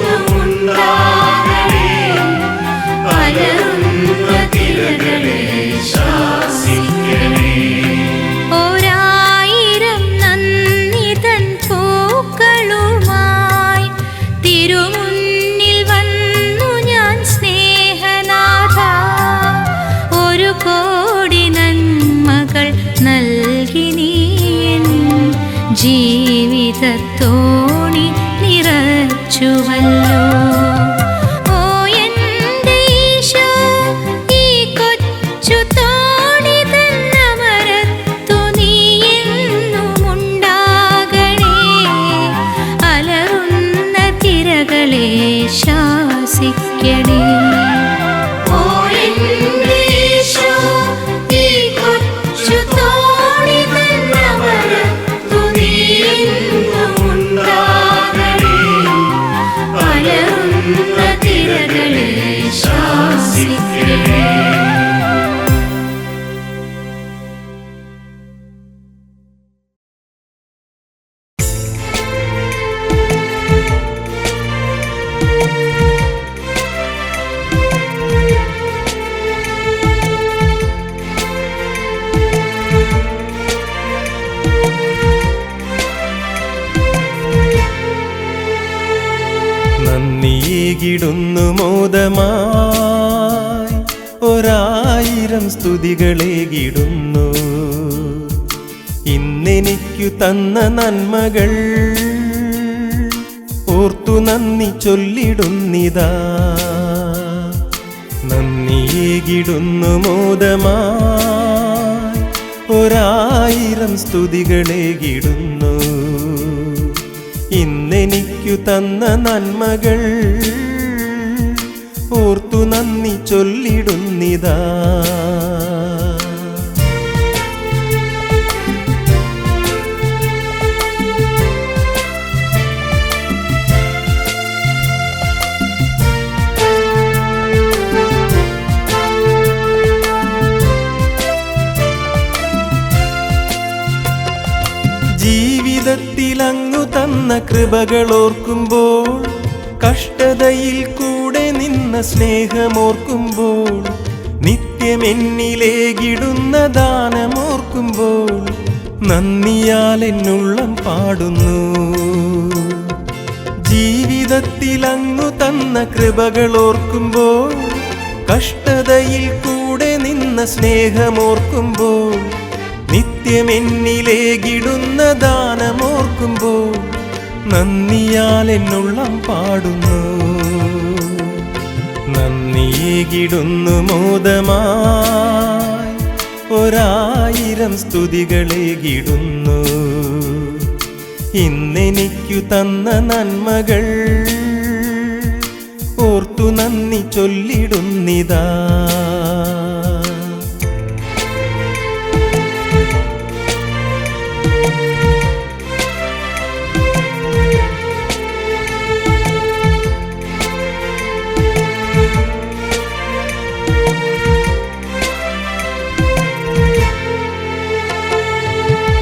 กระมุนรา സ്തുതികളേകിടുന്നു ഇന്നെനിക്കു തന്ന നന്മകൾ ഓർത്തു നന്ദി ചൊല്ലിടുന്നിതാ. നന്ദിയേകിടുന്നു മോദമാ ഒരായിരം സ്തുതികളേകിടുന്നു ഇന്നെനിക്കു തന്ന നന്മകൾ ഓർത്തു നന്ദി ചൊല്ലിടുന്നിതാ. ജീവിതത്തിലങ്ങു തന്ന കൃപകൾ ഓർക്കുമ്പോൾ കഷ്ടതയിൽ നിന്ന സ്നേഹമോർക്കുമ്പോൾ നിത്യമെന്നിലേകിടുന്ന ദാനമോർക്കുമ്പോൾ നന്ദിയാൽ എന്നുള്ളം പാടുന്നു. ജീവിതത്തിൽ അങ്ങു തന്ന കൃപകൾ ഓർക്കുമ്പോൾ കഷ്ടതയിൽ കൂടെ നിന്ന സ്നേഹമോർക്കുമ്പോൾ നിത്യമെന്നിലേകിടുന്ന ദാനമോർക്കുമ്പോൾ നന്ദിയാൽ എന്നുള്ളം പാടുന്നു. നന്ദിയേകിടുന്നു മോദമായി. ഒരായിരം സ്തുതികളേകിടുന്നു ഇന്നെനിക്കു തന്ന നന്മകൾ ഓർത്തു നന്ദി ചൊല്ലിടുന്നിതാ.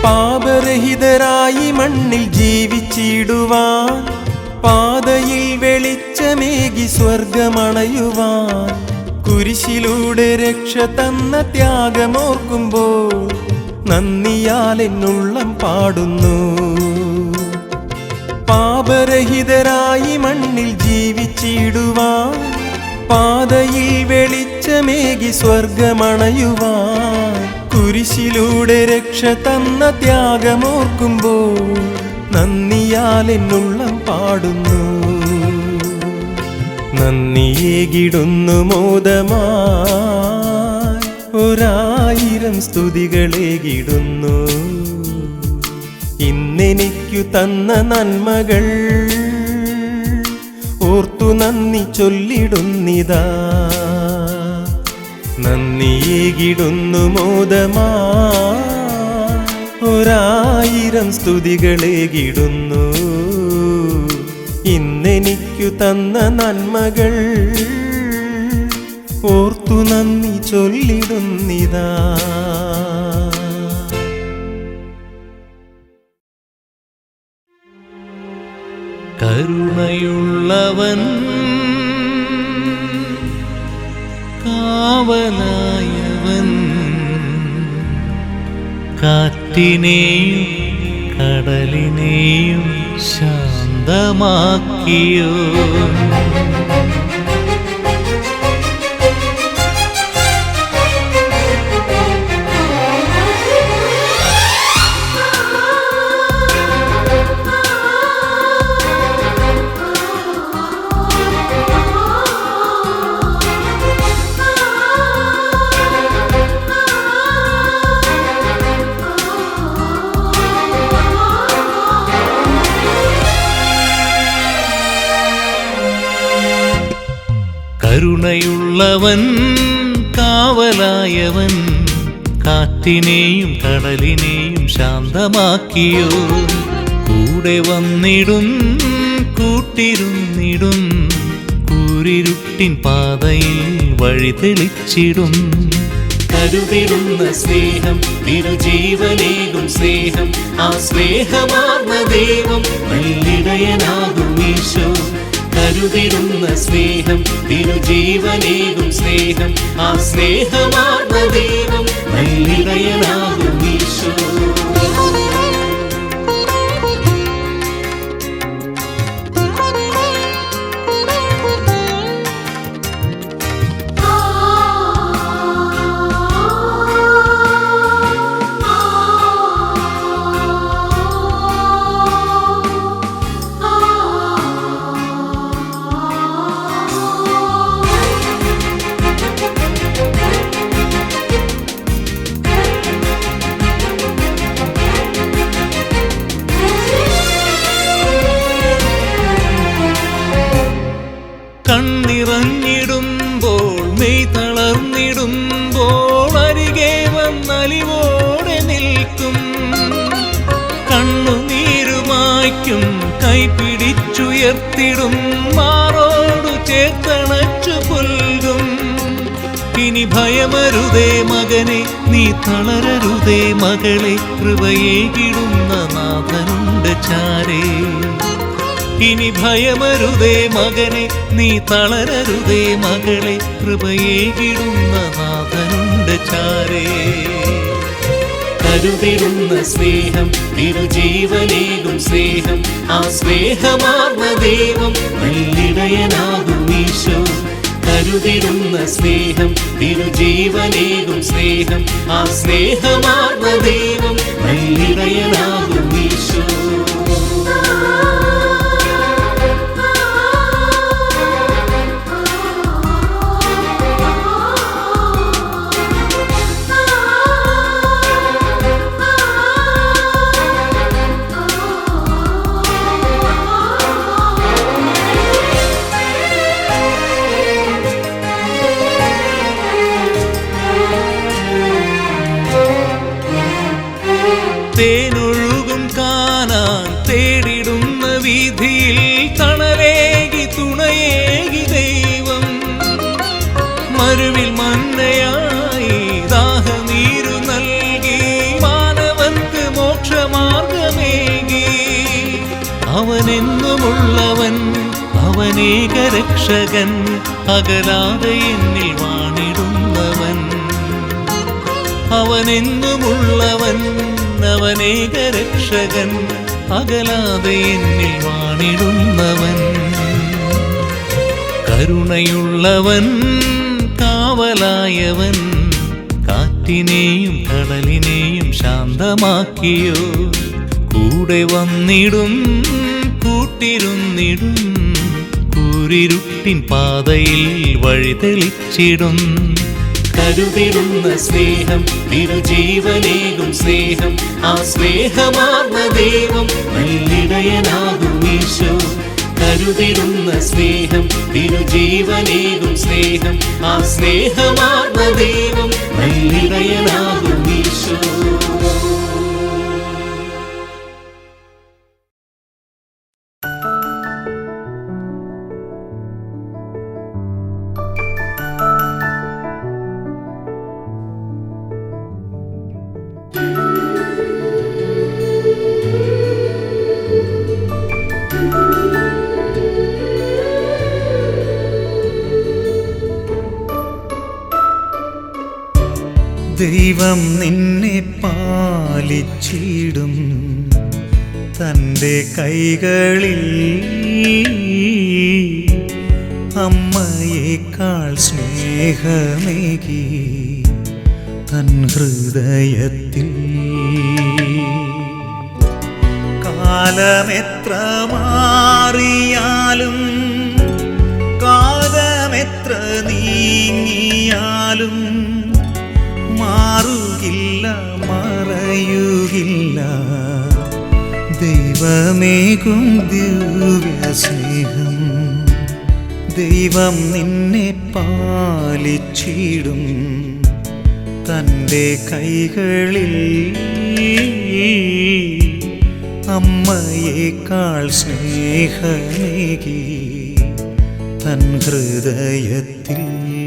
പാപരഹിതരായി മണ്ണിൽ ജീവിച്ചിടുവാൻ പാതയിൽ വെളിച്ചമേകി സ്വർഗമണയുവാൻ കുരിശിലൂടെ രക്ഷ തന്ന ത്യാഗമോർക്കുമ്പോൾ നന്ദിയാൽ എന്നുള്ളം പാടുന്നു. പാപരഹിതരായി മണ്ണിൽ ജീവിച്ചിടുവാൻ പാതയിൽ വെളിച്ചമേകി സ്വർഗമണയുവാൻ കുരിശിലൂടെ രക്ഷ തന്ന ത്യാഗമോർക്കുമ്പോൾ നന്ദിയാൽ എന്നുള്ളം പാടുന്നു. നന്ദിയേകിടുന്നു മോദമായി ഒരായിരം സ്തുതികളേകിടുന്നു ഇന്നെനിക്കു തന്ന നന്മകൾ ഓർത്തു നന്ദി ചൊല്ലിടുന്നിതാ. നന്ദിയേകിടുന്നു ഒരായിരം സ്തുതികളേകിടുന്നു ഇന്നെനിക്കു തന്ന നന്മകൾ ഓർത്തു നന്ദി ചൊല്ലിടുന്നിതാ. കരുണയുള്ളവൻ കാവലായവൻ കാറ്റിനെയും കടലിനെയും ശാന്തമാക്കിയോ? കരുണയുള്ളവൻ കാവലായവൻ കാറ്റിനെയും കടലിനെയും ശാന്തമാക്കിയോ. കൂടെ വന്നിടും കൂട്ടിരുന്നിടും കൂരിരുട്ടിൻ പാതയിൽ വഴി തെളിച്ചിടും. കരുതിടുന്ന സ്നേഹം തിരുജീവനേകും സ്നേഹം ആ സ്നേഹമാർന്ന ദൈവം നല്ലിടയനാകും ഈശോ. കരുതിടുന്ന സ്നേഹം തിരുജീവനേകും സ്നേഹം. ആ സ്നേഹമാർന്ന ദൈവം നല്ലിടയനാകും ഈശോ. ഇനി ഭയമരുതേ മകനെ നീ തളരരുതേ മകളെ കൃപയേകിടുന്ന നാഥനുണ്ട് ചാരേ. ഇനി ഭയമരുതേ മകനെ നീ തളരരുതേ മകളെ കൃപയേകിടുന്ന നാഥനുണ്ട് ചാരേ. കരുതിടുന്ന സ്നേഹം തിരുജീവനേകും സ്നേഹം ആ സ്നേഹമാർന്ന ദൈവം നല്ലിടയനാകും ഈശോ. കരുതിടുന്ന സ്നേഹം തിരുജീവനേകും സ്നേഹം. ആ സ്നേഹമാർന്ന ദൈവം നല്ലിടയനാകും ഈശോ. അകലാതെ എന്നിൽ വാണിടുന്നവൻ. അവനെന്നുമുള്ളവൻ അവനേക രക്ഷകൻ അകലാതെ എന്നിൽ വാണിടുന്നവൻ. കരുണയുള്ളവൻ കാവലായവൻ കാറ്റിനെയും കടലിനെയും ശാന്തമാക്കിയോ. കൂടെ വന്നിടും കൂട്ടിരുന്നിടും കൂരിരുട്ടിൻ പാതയിൽ വഴി തെളിച്ചിടും. കരുതിടുന്ന സ്നേഹം തിരുജീവനേകും സ്നേഹം. ആ സ്നേഹമാർന്ന ദൈവം നല്ലിടയനാകും ഈശോ. കരുതിടുന്ന സ്നേഹം തിരുജീവനേകും സ്നേഹം. ആ സ്നേഹമാർന്ന ദൈവം നല്ലിടയനാകും ഈശോ. ദൈവം നിന്നെ പാലിച്ചിടും. തന്റെ കൈകളിൽ അമ്മയേക്കാൾ സ്നേഹമേകി തൻ ഹൃദയത്തിൽ. കാലമെത്ര മാറിയാലും ദൈവമേകും ദിവ്യ സ്നേഹം. ദൈവം നിന്നെ പാലിച്ചിടും. തന്റെ കൈകളിൽ അമ്മയേക്കാൾ സ്നേഹമേകി തൻ ഹൃദയത്തിൽ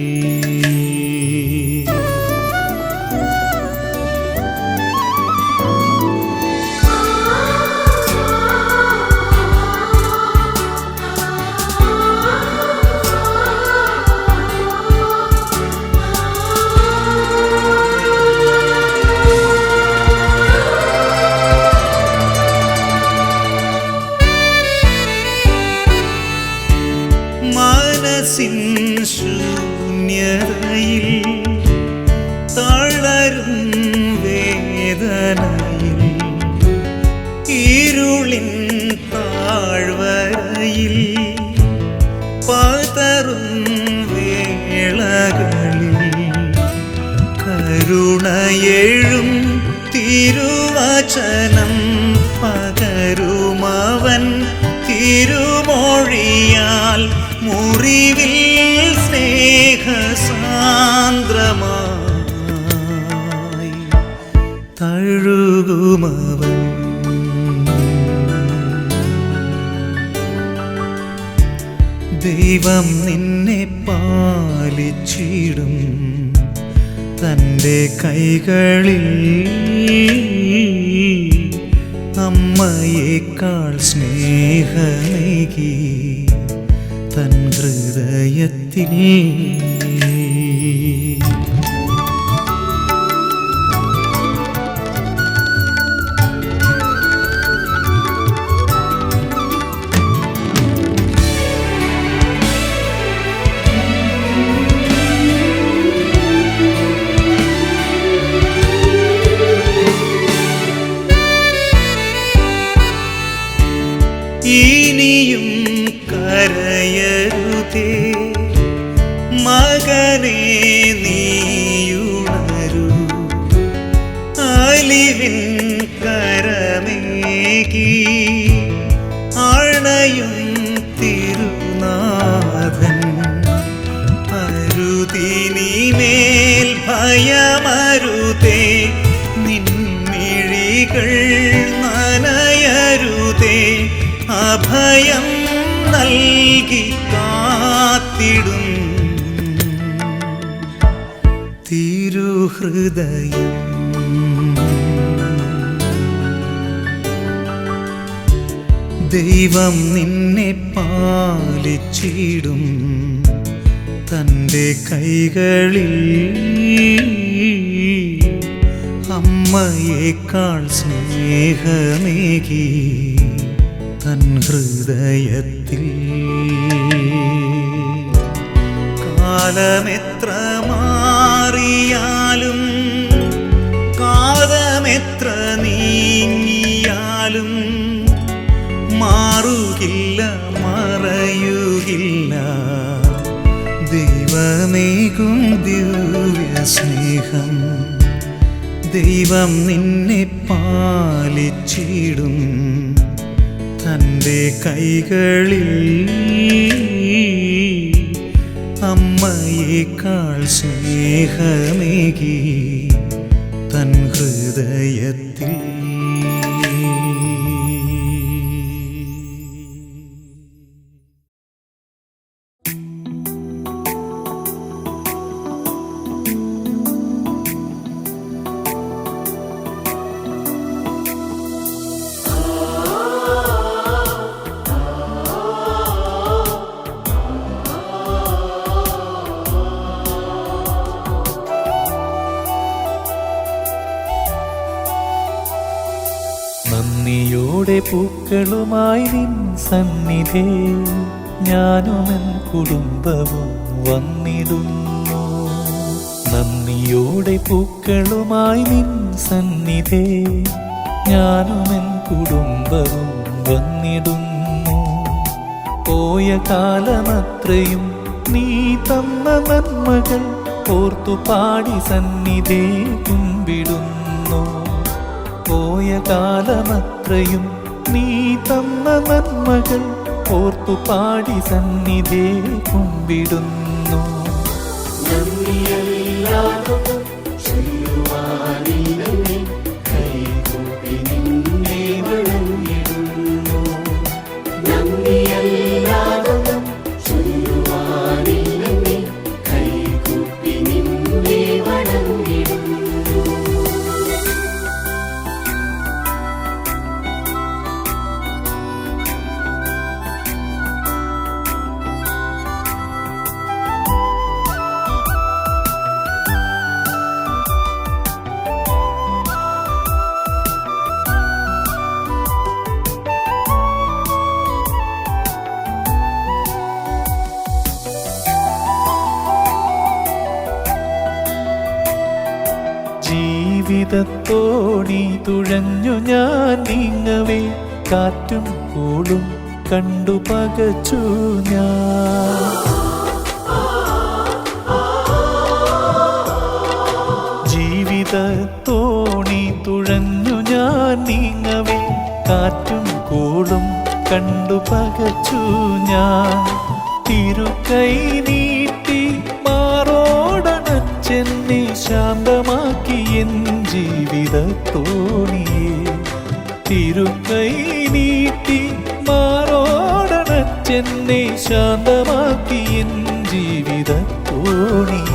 തിരുവചനം പകരുമവൻ തിരുമൊഴിയാൽ മുറിവിൽ സ്നേഹസാന്ദ്രമായി തഴുകുമവൻ. ദൈവം നിന്നെ പാലിച്ചിടും. തന്റെ കൈകളിൽ അമ്മയേക്കാൾ സ്നേഹമേകി തൻ ഹൃദയത്തിൽ തിരുഹൃദയം ദൈവം നിന്നെ പാലിച്ചിടും. തന്റെ കൈകളിൽ അമ്മയേക്കാൾ സ്നേഹമേകി തൻ ഹൃദയത്തിൽ. കാലമെത്ര ദൈവമേകും ദിവ്യ സ്നേഹം. ദൈവം നിന്നെ പാലിച്ചിടും. തന്റെ കൈകളിൽ അമ്മയേക്കാൾ സ്നേഹമേകി തൻ ഹൃദയത്തിൽ പൂക്കളുമായി നിൻ സന്നിധേ ഞാനുമെൻ കുടുംബവും വന്നിടുന്നു. നന്ദിയോടെ പൂക്കളുമായി നിൻ സന്നിധേ ഞാനുമെൻ കുടുംബവും വന്നിടുന്നു. പോയ കാലമത്രയും നീ തന്ന നന്മകൾ ഓർത്തു പാടി സന്നിധേ കുമ്പിടുന്നു. പോയ കാലമത്രയും നീ തന്ന നന്മകൾ ഓർത്തു പാടി സന്നിധേ കുമ്പിടുന്നു. ജീവിതത്തോടി തുഴഞ്ഞു ഞാൻ നീങ്ങവേ. കാറ്റും കൂടും കണ്ടു പകച്ചു ഞാൻ. ജീവിതത്തോണി തുഴഞ്ഞു ഞാൻ നീങ്ങവേ. കാറ്റും കൂടും കണ്ടു പകച്ചു ഞാൻ. തിരുക്കൈ നീട്ടി മാറോടണച്ചെന്നെ ശാന്തമാക്കി എൻ ജീവിതത്തോണിയെ തിരുക്കൈ നീട്ടി മാറോടണ ലാളിച്ചെന്നെ ശാന്തമാക്കി എൻ ജീവിത തോണിയേ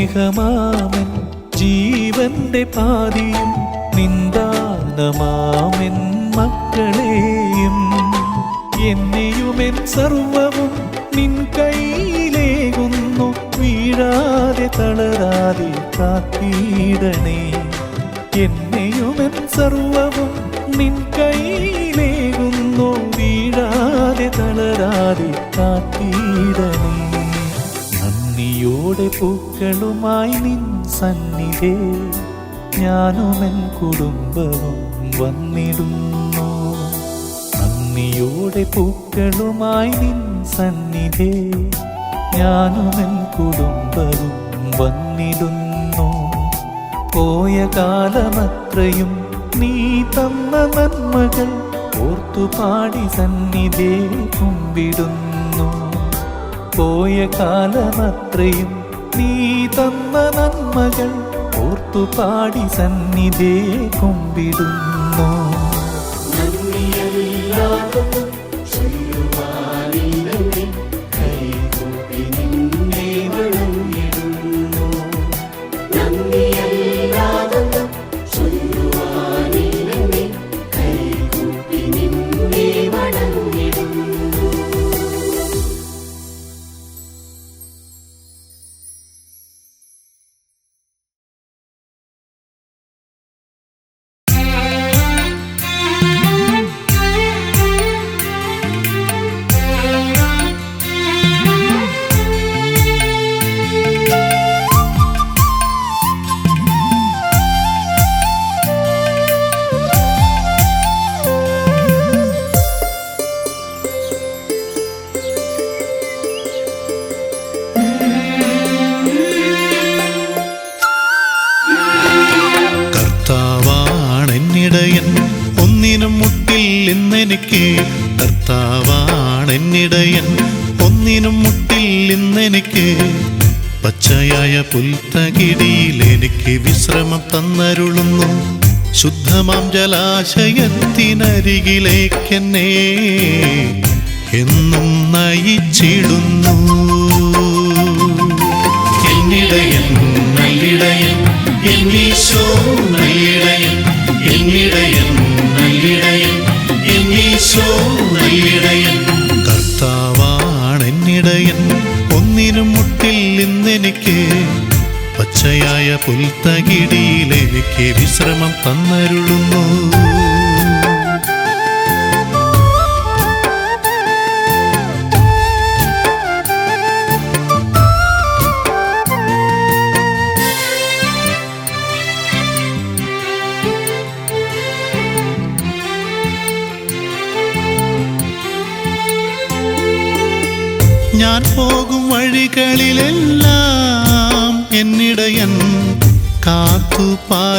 സ്നേഹമാമൻ ജീവന്റെ പാതിയും നിന്ദാനമാമൻ മക്കളെയും. എന്നെയുമെൻ സർവവും നിൻ കയ്യിലേകുന്നു വീഴാതെ തളരാതെ കാത്തിടണേ. എന്നെയുമെൻ സർവവും നിൻ കയ്യിലേകുന്നു വീഴാതെ തളരാതെ കാത്തിടണേ. നന്ദിയോടെ പൂക്കളുമായി നിൻ സന്നിധേ. എൻ കുടുംബവും വന്നിടുന്നു. നന്ദിയോടെ പൂക്കളുമായി നിൻ സന്നിധേ. എൻ കുടുംബവും വന്നിടുന്നു. പോയ കാലമത്രയും നീ തന്ന നന്മകൾ ഓർത്തുപാടി സന്നിധേ കുമ്പിടുന്നു. പോയ കാലമത്രയും നീ തന്ന നന്മകൾ ഓർത്തു പാടി സന്നിധേ കുമ്പിടുന്നു. പുൽത്തകിടിയിൽ എനിക്ക് വിശ്രമം തന്നരുളുന്നു. ശുദ്ധമാം ജലാശയത്തിനരികിലേക്കെന്നെ എന്നും നയിച്ചിടുന്നു. എന്നിടയൻ നല്ലിടയൻ എന്നീശോ നല്ലിടയൻ എന്നിടയൻ. പുൽത്തകിടിയിൽ എനിക്ക് വിശ്രമം തന്നരുളുന്നു.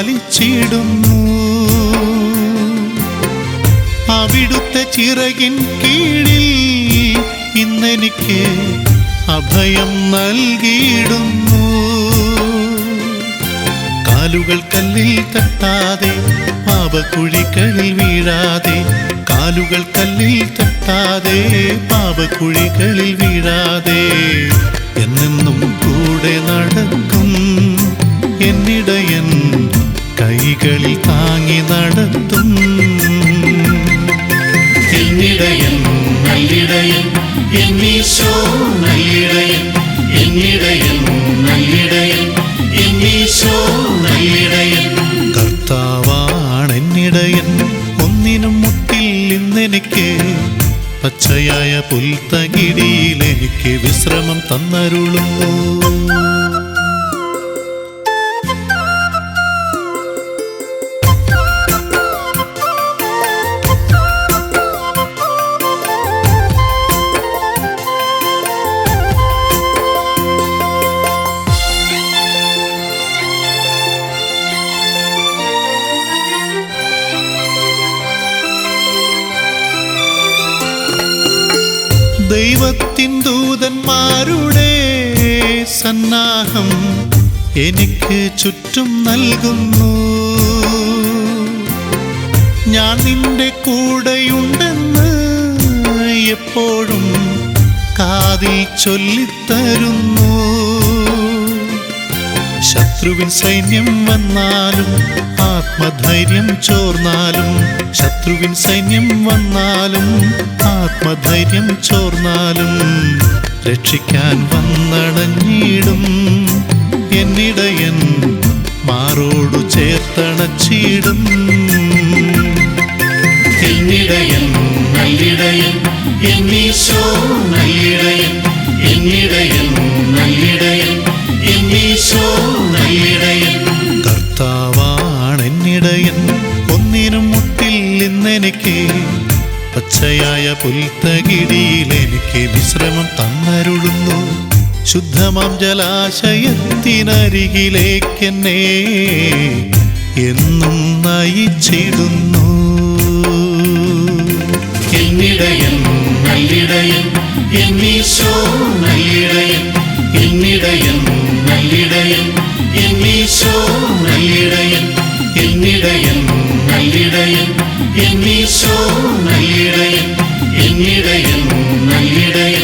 പാലിച്ചിടുന്നു അവിടുത്തെ ചിറകിൻ കീഴിൽ ഇന്നെനിക്ക് അഭയം നൽകിയിടുന്നു. കാലുകൾ കല്ലിൽ തട്ടാതെ പാപക്കുഴികളിൽ വീഴാതെ കാലുകൾ കല്ലിൽ തട്ടാതെ പാപക്കുഴികളിൽ വീഴാതെ എന്നെന്നും കൂടെ നടക്കും എന്നിടയൻ കൈകളിൽ താങ്ങി നടത്തും. എന്നിടയൻ നല്ലിടയൻ എന്നിടയൻ ഒന്നിനും മുട്ടിൽ ഇന്നെനിക്ക് പച്ചയായ പുൽത്തകിടിയിൽ എനിക്ക് വിശ്രമം തന്നരുളുന്നു. ദൂതന്മാരുടെ സന്നാഹം എനിക്ക് ചുറ്റും നൽകുന്നു. ഞാൻ നിന്റെ കൂടെയുണ്ടെന്ന് എപ്പോഴും കാതിൽ ചൊല്ലിത്തരുന്നു. ശത്രുവിൻ സൈന്യം വന്നാലും ആത്മധൈര്യം ചോർന്നാലും ശത്രുവിൻ സൈന്യം വന്നാലും ആത്മധൈര്യം ചോർന്നാലും രക്ഷിക്കാൻ വന്നടഞ്ഞിടും എന്നിടയൻ മാറോടു ചേർത്തണച്ചിടും. എന്നിടയൻ നല്ലിടയൻ എന്നീശോ നല്ലിടയൻ എന്നിടയൻ നല്ലിടയൻ എന്നീശോ നല്ലിടയൻ. കർത്താവാണെന്നിടയൻ ഒന്നിനും മുട്ടിൽ ഇന്നെനിക്ക് പച്ചയായ പുൽത്തകിടിയിൽ എനിക്ക് വിശ്രമം തന്നരുളുന്നു. ശുദ്ധമാം ജലാശയത്തിനരികിലേക്കെന്നെ എന്നും നയിച്ചിടുന്നു. എന്നിടയൻ നല്ലിടയൻ എന്നീശോ നല്ലിടയൻ എന്നിടയൻ നല്ലിടയൻ നല്ലിടയൻ. എന്നിടയൻ നല്ലിടയൻ എന്നീശോ നല്ലിടയൻ എന്നിടയൻ നല്ലിടയൻ.